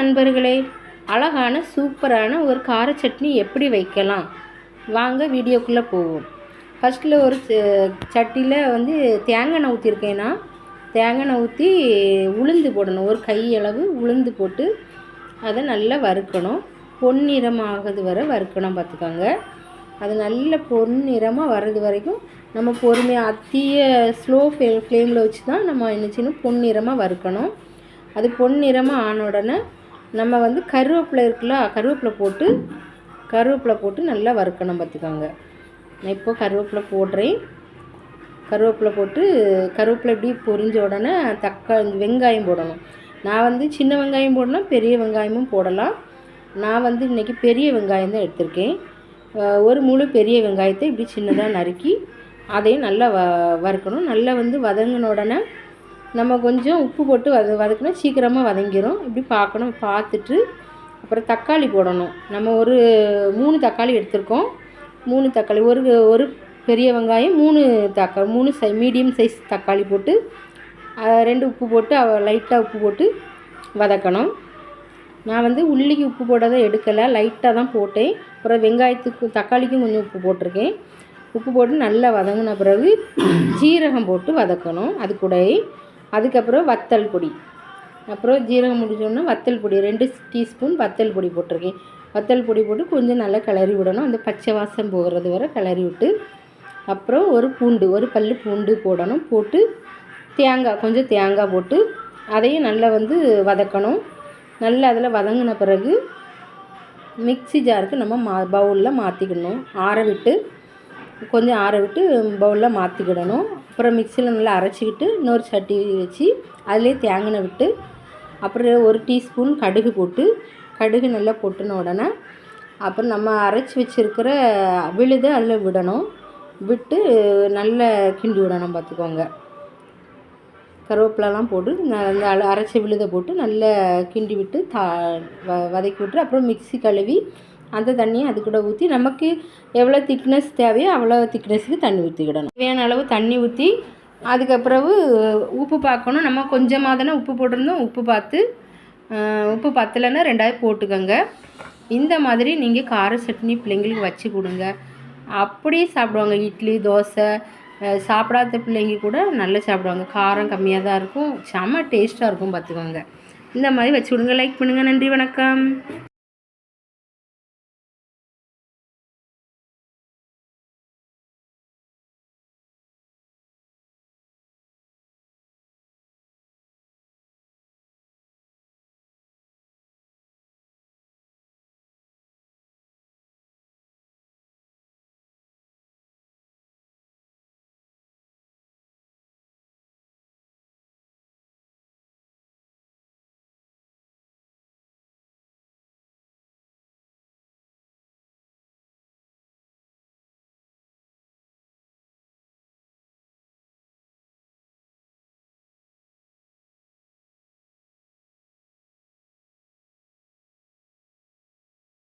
நண்பர்களே அழகான சூப்பரான ஒரு கார சட்னி எப்படி வைக்கலாம்? வாங்க வீடியோக்குள்ளே போவோம். ஃபஸ்ட்டில் ஒரு ச- சட்டியில் வந்து தேங்காய் எண்ணெய் ஊற்றிருக்கேன்னா தேங்காய் எண்ணெய் ஊற்றி உளுந்து போடணும். ஒரு கையளவு உளுந்து போட்டு அதை நல்லா வறுக்கணும். பொன்னிறமாகிறது வரை வறுக்கணும் பார்த்துக்கோங்க. அது நல்ல பொன்னிறமாக வர்றது வரைக்கும் நம்ம பொறுமையாக அத்திய ஸ்லோ ஃப்ளே ஃப்ளேமில் வச்சு தான் நம்ம என்ன செய்யணும்? பொன்னிறமாக வறுக்கணும். அது பொன்னிறமாக ஆன உடனே நம்ம வந்து கருவேப்பிலை இருக்குல்ல கருவேப்பிலை போட்டு கருவேப்பிலை போட்டு நல்லா வறுக்கணும் பார்த்துக்கோங்க. நான் இப்போ கருவேப்பிலை போடுறேன். கருவேப்பிலை போட்டு கருவேப்பிலை இப்படி பொரிஞ்ச உடனே தக்காளி வெங்காயம் போடணும். நான் வந்து சின்ன வெங்காயம் போடலாம் பெரிய வெங்காயமும் போடலாம். நான் வந்து இன்றைக்கி பெரிய வெங்காயம் தான் எடுத்திருக்கேன். ஒரு முழு பெரிய வெங்காயத்தை இப்படி சின்னதாக நறுக்கி அதையும் நல்லா வ வறுக்கணும். நல்லா வந்து வதங்கின உடனே நம்ம கொஞ்சம் உப்பு போட்டு வத வதக்கினா சீக்கிரமாக வதங்கிடும் இப்படி பார்க்கணும் பார்த்துட்டு அப்புறம் தக்காளி போடணும். நம்ம ஒரு மூணு தக்காளி எடுத்திருக்கோம். மூணு தக்காளி ஒரு ஒரு பெரிய வெங்காயம் மூணு தக்காளி மூணு சை மீடியம் சைஸ் தக்காளி போட்டு ரெண்டு உப்பு போட்டு லைட்டாக உப்பு போட்டு வதக்கணும். நான் வந்து உள்ளிக்கு உப்பு போட்டதை எடுக்கலை. லைட்டாக தான் போட்டேன். அப்புறம் வெங்காயத்துக்கு தக்காளிக்கும் கொஞ்சம் உப்பு போட்டிருக்கேன். உப்பு போட்டு நல்லா வதங்கின பிறகு ஜீரகம் போட்டு வதக்கணும். அது கூட அதுக்கப்புறம் வத்தல் பொடி. அப்புறம் ஜீரகம் முடிஞ்சோன்னா வத்தல் பொடி ரெண்டு டீஸ்பூன் வத்தல் பொடி போட்டிருக்கேன். வத்தல் பொடி போட்டு கொஞ்சம் நல்லா கிளறி விடணும். அந்த பச்சை வாசம் போகிறது வரை கிளறி விட்டு அப்புறம் ஒரு பூண்டு ஒரு பல் பூண்டு போடணும். போட்டு தேங்காய் கொஞ்சம் தேங்காய் போட்டு அதையும் நல்லா வந்து வதக்கணும். நல்லா அதில் வதங்கின பிறகு மிக்ஸி ஜாருக்கு நம்ம மா பவுலில் மாற்றிக்கணும். ஆற விட்டு கொஞ்சம் ஆற விட்டு பவுலில் மாற்றிக்கிடணும். அப்புறம் மிக்சியில் நல்லா அரைச்சிக்கிட்டு இன்னொரு சட்டி வச்சு அதிலே தேங்காய் விட்டு அப்புறம் ஒரு டீஸ்பூன் கடுகு போட்டு கடுகு நல்லா பொட்டின உடனே அப்புறம் நம்ம அரைச்சி வச்சுருக்கிற விழுதை அதில் விடணும். விட்டு நல்லா கிண்டி விடணும் பார்த்துக்கோங்க. கருவேப்பிலலாம் போட்டு ந- அந்த அரைச்ச விழுதை போட்டு நல்லா கிண்டி விட்டு தா வ வதக்கி விட்டு அப்புறம் மிக்ஸி கழுவி அந்த தண்ணியை அது கூட ஊற்றி நமக்கு எவ்வளோ திக்னஸ் தேவையோ அவ்வளோ திக்னஸுக்கு தண்ணி ஊற்றிக்கிடணும் தேவையான அளவு தண்ணி ஊற்றி அதுக்கப்புறவு உப்பு பார்க்கணும். நம்ம கொஞ்சமாக தானே உப்பு போட்டிருந்தோம். உப்பு பார்த்து உப்பு பத்தலைன்னா ரெண்டாவது போட்டுக்கோங்க. இந்த மாதிரி நீங்கள் கார சட்னி பிள்ளைங்களுக்கு வச்சு கொடுங்க. அப்படியே சாப்பிடுவாங்க. இட்லி தோசை சாப்பிடாத பிள்ளைங்க கூட நல்லா சாப்பிடுவாங்க. காரம் கம்மியாக தான் இருக்கும். செம்ம டேஸ்ட்டாக இருக்கும் பார்த்துக்கோங்க. இந்த மாதிரி வச்சு கொடுங்க. லைக் பண்ணுங்கள் நன்றி வணக்கம்.